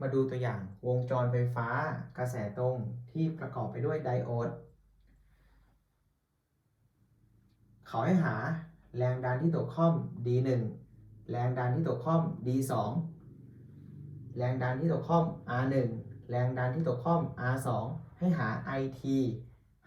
มาดูตัวอย่างวงจรไฟฟ้ากระแสตรงที่ประกอบไปด้วยไดโอด เขาให้หาแรงดันที่ตกข้อม D1 แรงดันที่ตกข้อม D2 แรงดันที่ตกข้อม R1 แรงดันที่ตกข้อม R2 ให้หา IT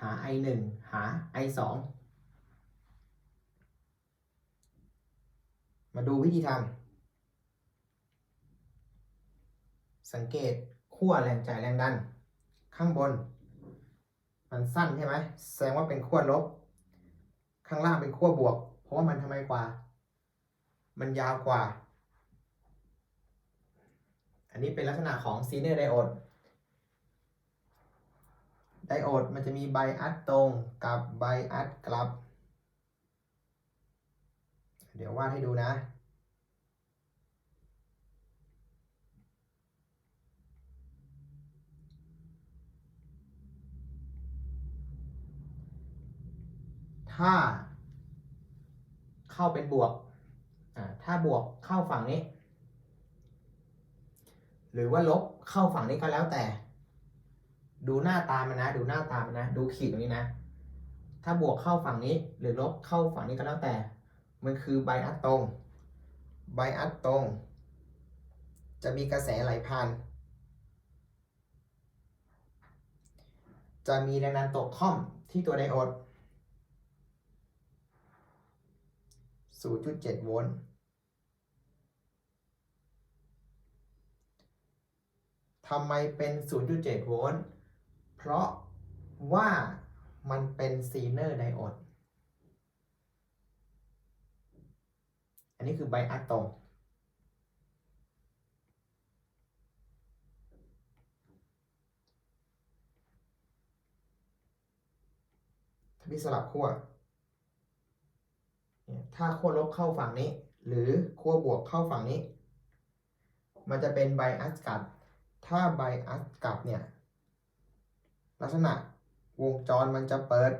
หา I1 หา I2 มาดูวิธีทำ สังเกตขั้วแรงจ่ายแรงดัน ข้างบน มันสั้นใช่ไหมแสดงว่าเป็นขั้วลบ ข้างล่างเป็นขั้วบวก เพราะว่ามันทำไมกว่า มันยาวกว่า อันนี้เป็นลักษณะของซีเนอร์ไดโอดไดโอดมันจะมีไบอัดตรงกับไบอัดกลับ เดี๋ยววาดให้ดูนะ ถ้า เข้าเป็นบวกถ้าบวกเข้าฝั่งนี้ หรือว่าลบเข้าฝั่งนี้ก็แล้วแต่ ดูหน้าตามันนะ ดูหน้าตามันนะ ดูขีดตรงนี้นะ ถ้าบวกเข้าฝั่งนี้ หรือลบเข้าฝั่งนี้ก็แล้วแต่ มันคือไบอัดตรง ไบอัดตรง จะมีกระแสไหลผ่านจะมีแรงดันตกค่อมที่ตัวไดโอด 0.7 โวลต์ ทำไมเป็น 0.7 โวลต์ เพราะว่ามันเป็นซีเนอร์ไดโอด อันนี้คือไบอัดตรงถ้าพี่สลับขั้ว ถ้าขั้วลบเข้าฝั่งนี้ หรือขั้วบวกเข้าฝั่งนี้ มันจะเป็นไบอัสกลับ ถ้าไบอัสกลับเนี่ย ลักษณะวงจรมันจะเปิด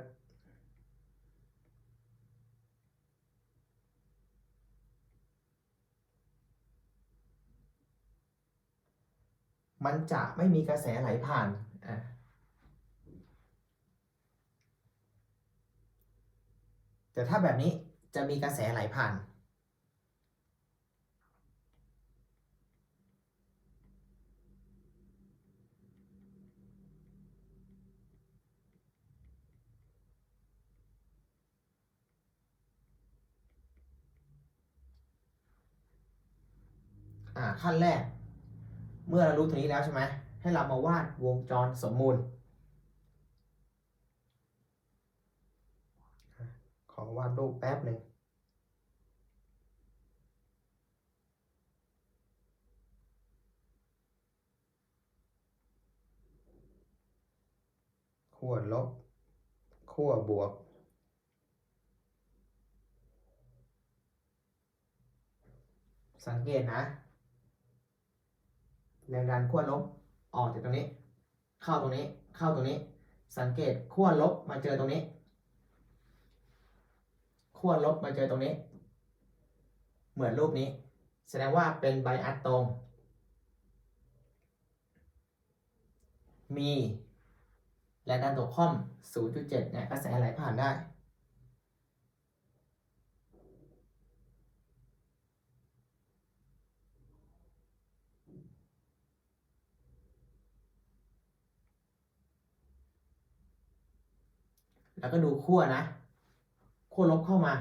มันจะไม่มีกระแสไหลผ่านอะแต่ถ้าแบบนี้ จะมีกระแสไหลผ่าน อ่าขั้นแรก เมื่อเรารู้ตรงนี้แล้วใช่ไหมให้เรามาวาดวงจรสมมูล ขอ วาดรูปแป๊บหนึ่งขั้วลบขั้วบวก สังเกตนะแรงดันขั้วลบออกจากตรงนี้ เข้าตรงนี้เข้าตรงนี้ สังเกตขั้วลบมาเจอตรงนี้ ขั้วลบมาเจอตรงนี้ เหมือนรูปนี้ แสดงว่าเป็นไบอัดตรง มีแรงดันตกค่อม 0.7 เนี่ยกระแสไหลผ่านได้ แล้วก็ดูขั้วนะ ขั้วลบเข้ามา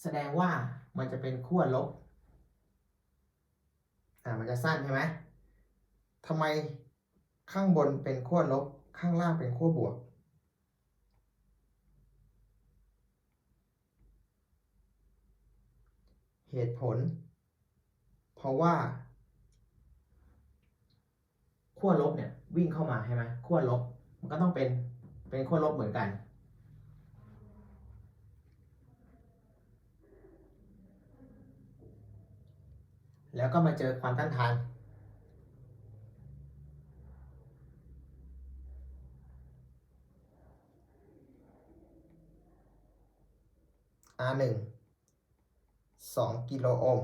แสดงว่ามันจะเป็นขั้วลบอ่ามันจะสั้นใช่ไหมทำไมข้างบนเป็นขั้วลบข้างล่างเป็นขั้วบวก เหตุผล เพราะว่าขั้วลบเนี่ยวิ่งเข้ามาใช่ไหมขั้วลบมันก็ต้องเป็นเป็นขั้วลบเหมือนกัน แล้วก็มาเจอความต้านทานสองกิโลโอห์ม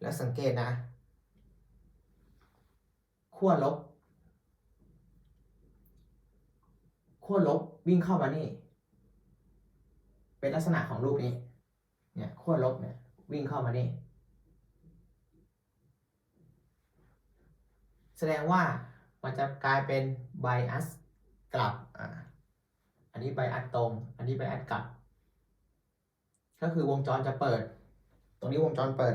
แล้วสังเกตนะขั้วลบ ขั้วลบวิ่งเข้ามานี่ เป็นลักษณะของรูปนี้ เนี่ยขั้วลบเนี่ยวิ่งเข้ามานี่ แสดงว่ามันจะกลายเป็นไบอัสกลับอ่าอันนี้ไบอัสตรง อันนี้ไบอัสกลับ ก็คือวงจรจะเปิด ตรงนี้วงจรเปิด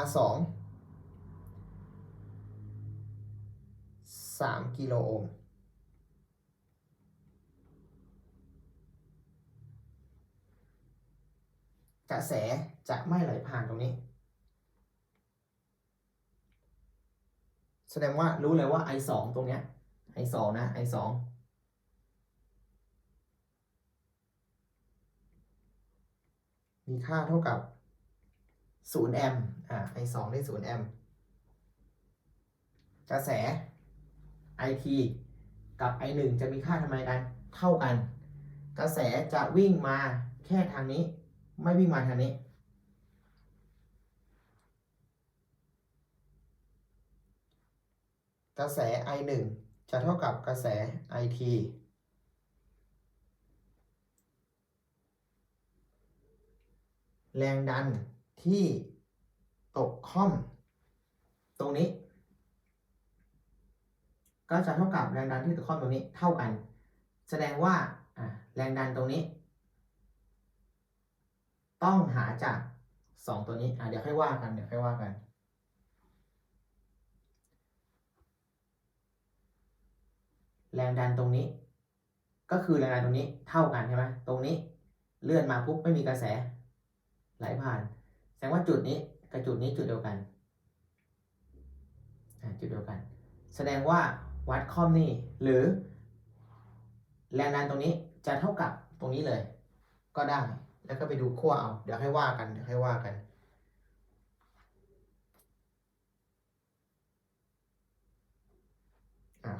R สองสามกิโลโอห์มกระแสจะไม่ไหลผ่านตรงนี้ แสดงว่ารู้เลยว่า I สองตรงเนี้ย I สองนะ I สองมีค่าเท่ากับ 0แอมป์อ่า I สองได้0แอมป์กระแส IT กับ I หนึ่งจะมีค่าทำไมกันเท่ากัน กระแสจะวิ่งมาแค่ทางนี้ ไม่วิ่งมาทางนี้ กระแส I หนึ่งจะเท่ากับกระแส IT แรงดัน ที่ตกค่อม ตรงนี้ ก็จะเท่ากับแรงดันที่ตกค่อมตรงนี้เท่ากัน แสดงว่าแรงดันตรงนี้ ต้องหาจากสองตัวนี้เดี๋ยวค่อยว่ากันเดี๋ยวค่อยว่ากันแรงดันตรงนี้ ก็คือแรงดันตรงนี้เท่ากันใช่ไหมตรงนี้เลื่อนมาปุ๊บไม่มีกระแส ไหลผ่าน แสดงว่าจุดนี้กับจุดนี้จุดเดียวกันจุดเดียวกัน แสดงว่าวัดคอมนี่หรือ แรงดันตรงนี้จะเท่ากับตรงนี้เลย ก็ได้แล้วก็ไปดูขั้วเอาเดี๋ยวให้ว่ากันเดี๋ยวให้ว่ากัน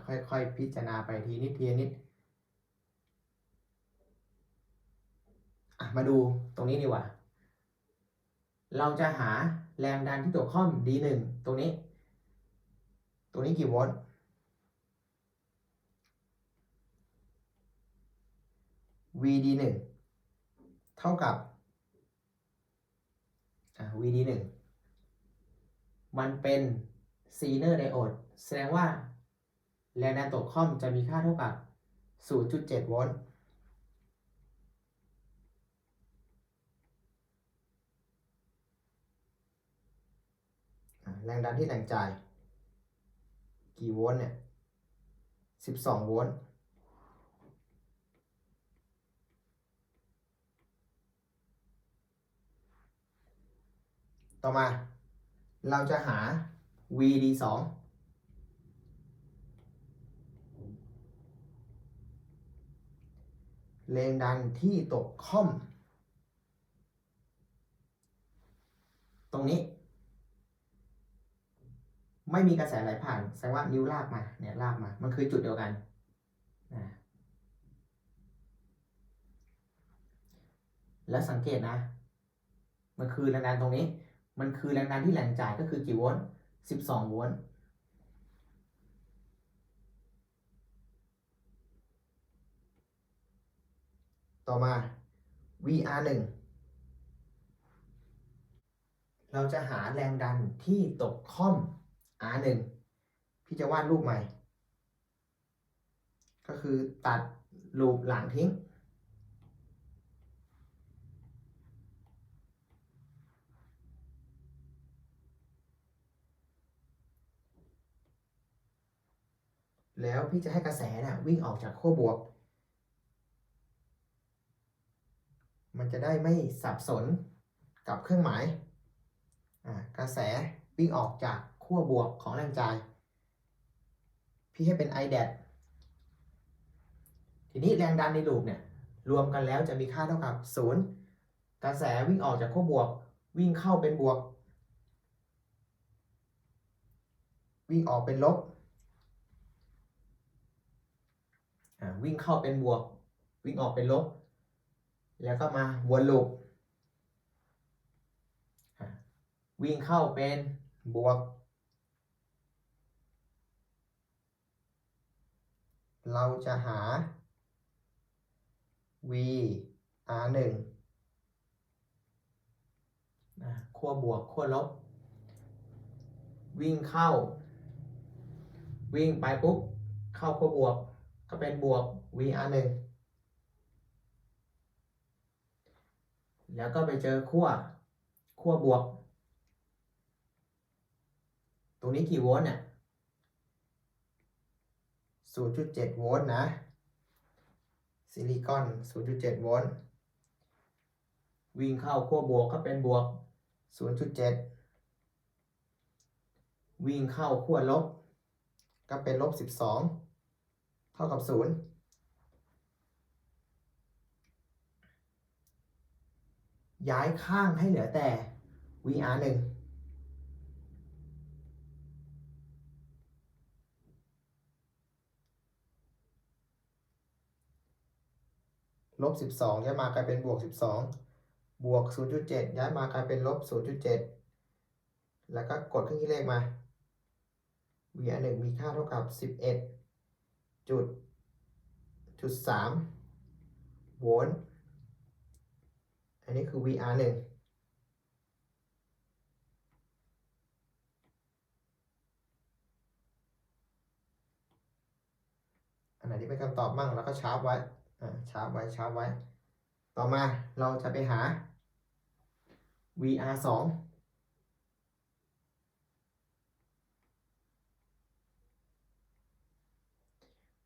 ค่อยๆ พิจารณาไปทีนิดทีนิดมาดูตรงนี้ดีกว่า เราจะหาแรงดันที่ตัวค่อม D1 ตรงนี้ ตรงนี้กี่โวลต์ VD1 เท่ากับ VD1 มันเป็นซีเนอร์ไดโอดแสดงว่าแรงดันตกค่อมจะมีค่าเท่ากับ 0.7 โวลต์ อ่า แรงดันที่แหล่งจ่าย กี่โวลต์เนี่ย12โวลต์ต่อมา เราจะหา VD2 แรงดันที่ตกค่อม ตรงนี้ ไม่มีกระแสไหลผ่านแสดงว่านิ้วลากมาเนี่ยลากมา มันคือจุดเดียวกันนะแล้วสังเกตนะ มันคือแรงดันตรงนี้ มันคือแรงดันที่แหล่งจ่ายก็คือกี่โวลต์12โวลต์ต่อมา VR 1เราจะหาแรงดันที่ตกค่อม R 1 พี่จะวาดรูปใหม่ ก็คือตัดรูปหลังทิ้ง แล้วพี่จะให้กระแสนะ่ะวิ่งออกจากขั้วบวก มันจะได้ไม่สับสนกับเครื่องหมายอ่ากระแสวิ่งออกจาก ขั้วบวกของแรงจ่าย พี่ให้เป็น I แดทีนี้แรงดันในลูปเนี่ยรวมกันแล้วจะมีค่าเท่ากับศูนย์กระแสวิ่งออกจากขั้วบวก วิ่งเข้าเป็นบวก วิ่งออกเป็นลบวิ่งเข้าเป็นบวก วิ่งออกเป็นลบ แล้วก็มาวนลูปวิ่งเข้าเป็นบวก เราจะหา v r 1นะขั้วบวกขั้วลบ วิ่งเข้า วิ่งไปปุ๊บ เข้าขั้วบวก ก็เป็นบวก v r 1แล้วก็ไปเจอขั้วขั้วบวก ตรงนี้กี่โวลต์เนี่ย 0.7 โวลต์นะ ซิลิคอน 0.7 โวลต์ วิ่งเข้าขั้วบวกก็เป็นบวก 0.7 วิ่งเข้าขั้วลบ ก็เป็นลบ 12 เท่ากับ 0ย้ายข้างให้เหลือแต่ VR 1 ลบ 12 ย้ายมากลายเป็นบวก 12 บวก 0.7 ย้ายมากลายเป็นลบ 0.7 แล้วก็กดเครื่องคิดเลขมา VR 1มีค่าเท่ากับ 11 จุดจุด3โวลต์ อันนี้คือ VR 1อันไหนที่เป็นคำตอบมั่งแล้วก็ชาร์ปไว้ ชาร์ปไว้ชาร์ปไว้ ต่อมาเราจะไปหา VR 2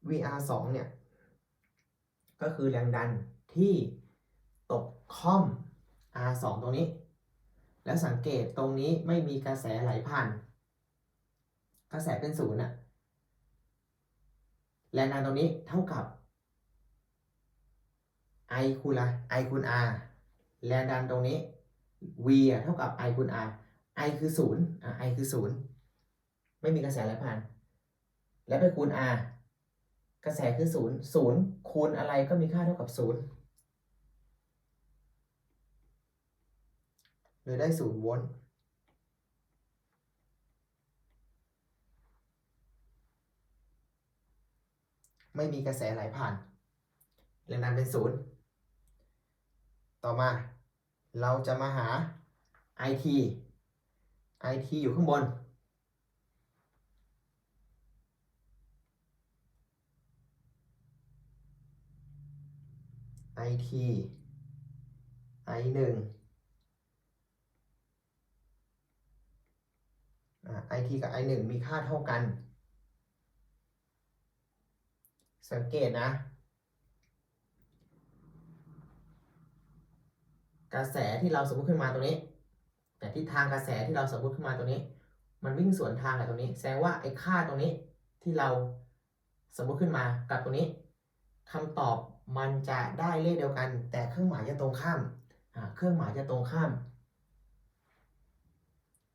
VR 2เนี่ย ก็คือแรงดันที่ตกค่อม R 2ตรงนี้ แล้วสังเกตตรงนี้ไม่มีกระแสไหลผ่าน กระแสเป็นศูนย์อะแรงดันตรงนี้เท่ากับ I คูณอะไร I คูณ R แรงดันตรงนี้ v เท่ากับ I คูณ R I คือศูนย์อะ I คือศูนย์ไม่มีกระแสไหลผ่าน แล้วไปคูณ R กระแสคือศูนย์ศูนย์คูณอะไรก็มีค่าเท่ากับศูนย์เลยได้ศูนย์โวลต์ไม่มีกระแสไหลผ่านแรงดันเป็นศูนย์ ต่อมา เราจะมาหา IT IT อยู่ข้างบน IT I 1อ่า IT กับ I 1มีค่าเท่ากัน สังเกตนะ กระแสที่เราสมมติขึ้นมาตรงนี้ แต่ทิศทางกระแสที่เราสมมติขึ้นมาตรงนี้ มันวิ่งสวนทางกับตรงนี้ แสดงว่าไอ้ค่าตรงนี้ที่เราสมมติขึ้นมากับตรงนี้คำตอบมันจะได้เลขเดียวกัน แต่เครื่องหมายจะตรงข้ามเครื่องหมายจะตรงข้าม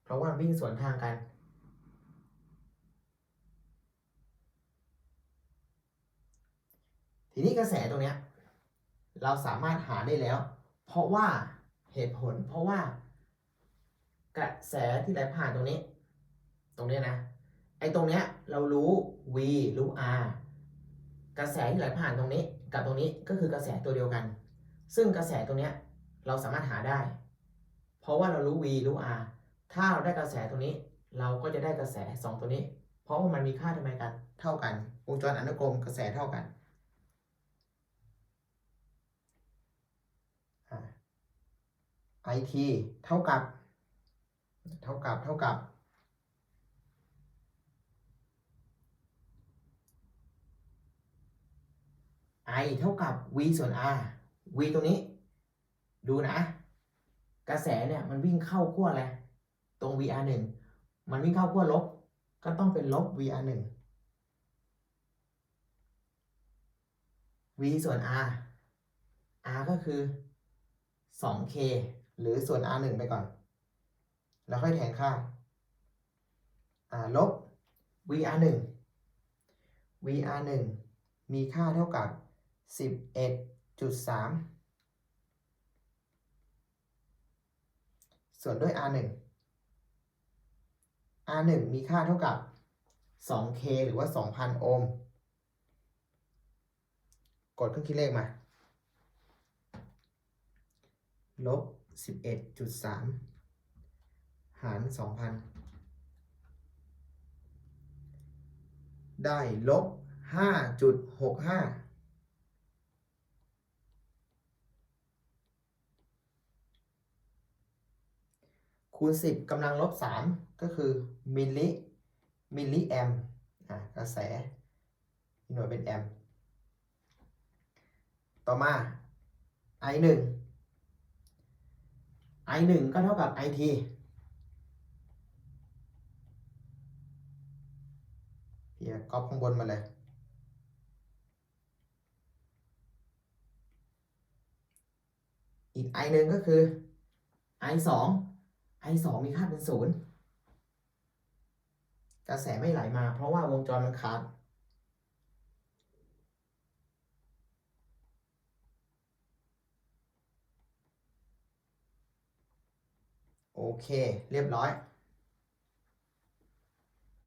เพราะว่าวิ่งสวนทางกันทีนี้กระแสตรงเนี้ยเราสามารถหาได้แล้ว เพราะว่าเหตุผล เพราะว่า กระแสที่ไหลผ่านตรงนี้ ตรงนี้นะ ไอ้ตรงเนี้ยเรารู้ V รู้ R กระแสที่ไหลผ่านตรงนี้ กับตรงนี้ก็คือกระแสตัวเดียวกัน ซึ่งกระแสตรงเนี้ยเราสามารถหาได้ เพราะว่าเรารู้ V รู้ R ถ้าเราได้กระแสตรงนี้ เราก็จะได้กระแส 2 ตัวนี้ เพราะว่ามันมีค่าทำไมกัน เท่ากันวงจรอนุกรมกระแสเท่ากัน IT เท่ากับ เท่ากับเท่ากับ I เท่ากับ V ส่วน R V ตรงนี้ ดูนะ กระแสเนี่ยมันวิ่งเข้าขั้วอะไรตรง VR 1มันวิ่งเข้าขั้วลบ ก็ต้องเป็นลบ VR 1 V ส่วน R R ก็คือ 2K หรือส่วน R 1ไปก่อน แล้วค่อยแทนค่าอ่าลบ VR 1 VR 1มีค่าเท่ากับ 11.3 ส่วนด้วย R 1 R 1มีค่าเท่ากับ 2K หรือว่า 2,000 โอห์ม กดเครื่องคิดเลขมา ลบ 11.3 หาร 2,000 ได้ลบ 5.65คูณ 10กำลังลบ 3 ก็คือ มิลลิ มิลลิแอมกระแส หน่วยเป็นแอม ต่อมา I 1 I 1ก็เท่ากับ IT เพียก๊อปข้างบนมาเลย อีก I หนึ่งก็คือ I 2 I 2มีค่าเป็นศูนย์กระแสไม่ไหลมาเพราะว่าวงจรมันขาด โอเค เรียบร้อย